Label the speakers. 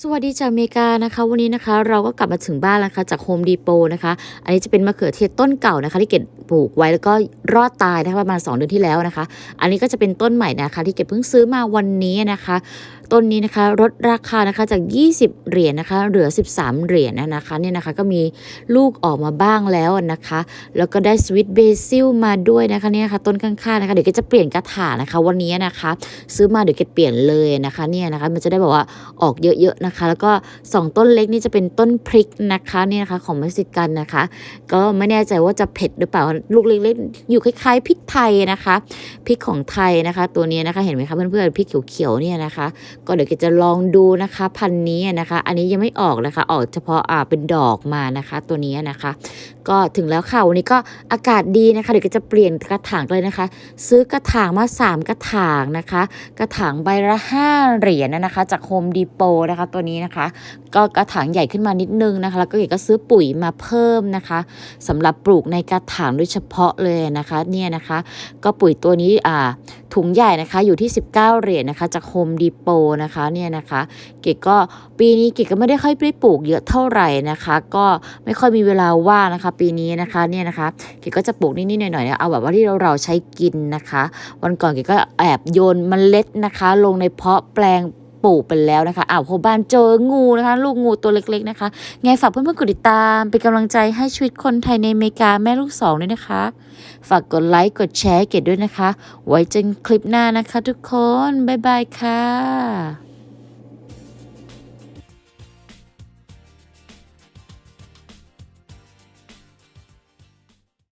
Speaker 1: สวัสดีจากอเมริกานะคะ วันนี้นะคะเราก็กลับมาถึงบ้านแล้วค่ะจากโฮมดีโปนะคะ อันนี้จะเป็นมะเขือเทศต้นเก่านะคะ ที่เก็บปลูกไว้แล้วก็รอดตายนะคะประมาณ 2 เดือนที่แล้วนะคะ อันนี้ก็จะเป็นต้นใหม่นะคะ ที่เก็บเพิ่งซื้อมาวันนี้นะคะ ต้นนี้นะคะลดราคานะคะจาก 20 เหรียญนะคะ เหลือ 13 เหรียญนะคะเนี่ยนะคะก็มีลูกออกมาบ้างแล้วนะคะ แล้วก็ได้สวิตเบซิลมาด้วยนะคะเนี่ยค่ะต้นข้างๆนะคะเดี๋ยวก็จะเปลี่ยนกระถางนะคะ วันนี้นะคะ ซื้อมาเดี๋ยวเก็เปลี่ยนเลยนะคะเนี่ยนะคะมันจะได้แบบว่าออกเยอะๆนะคะ แล้วก็ 2 ต้นเล็กนี่จะเป็นต้นพริกนะคะเนี่ยนะคะของเม็กซิกันนะคะ ก็ไม่แน่ใจว่าจะเผ็ดหรือเปล่าลูกเล็กๆอยู่คล้ายๆพริกไทยนะคะพริกของไทยนะคะ ตัวนี้นะคะเห็นไหมคะเพื่อนๆพริกเขียวๆเนี่ยนะคะก็เดี๋ยวเกจะลองดูนะคะพันนี้นะคะ อันนี้ยังไม่ออกนะคะ ออกเฉพาะอ่าเป็นดอกมานะคะ ตัวนี้นะคะ ก็ถึงแล้วค่ะวันนี้ก็อากาศดีนะคะเดี๋ยวก็จะเปลี่ยนกระถางเลยนะคะ ซื้อกระถางมา 3 กระถางนะคะ กระถางใบละ5เหรียญนะคะ จากโฮมดีโปนะคะตัวนี้นะคะ ก็กระถางใหญ่ขึ้นมานิดนึงนะคะ แล้วก็เก๋ก็ซื้อปุ๋ยมาเพิ่มนะคะสำหรับปลูกในกระถางโดยเฉพาะเลยนะคะ เนี่ยนะคะ ก็ปุ๋ยตัวนี้อ่า ถุงใหญ่นะคะอยู่ที่ 19 เหรียญนะคะจากโฮมดีโปนะคะเนี่ยนะคะเกดก็ปีนี้เกดก็ไม่ได้ค่อยไปปลูกเยอะเท่าไหร่นะคะ ก็ไม่ค่อยมีเวลาว่างนะคะ ปีนี้นะคะเนี่ยนะคะเกดก็จะปลูกนิดๆหน่อยๆนะเอาแบบว่าที่เราเราใช้กินนะคะ วันก่อนเกดก็แอบโยนเมล็ดนะคะ ลงในเพาะแปลง ปลูกไปแล้วนะคะอ้าวพอบ้านเจองูนะคะ ลูกงูตัวเล็กๆนะคะ ไงฝากเพื่อนๆกดติดตามเป็นกำลังใจให้ชีวิตคนไทยในอเมริกาแม่ลูกสองด้วยนะคะ ฝากกดไลค์กดแชร์เกดด้วยนะคะ ไว้เจอกันคลิปหน้านะคะ ทุกคน บ๊ายบายค่ะ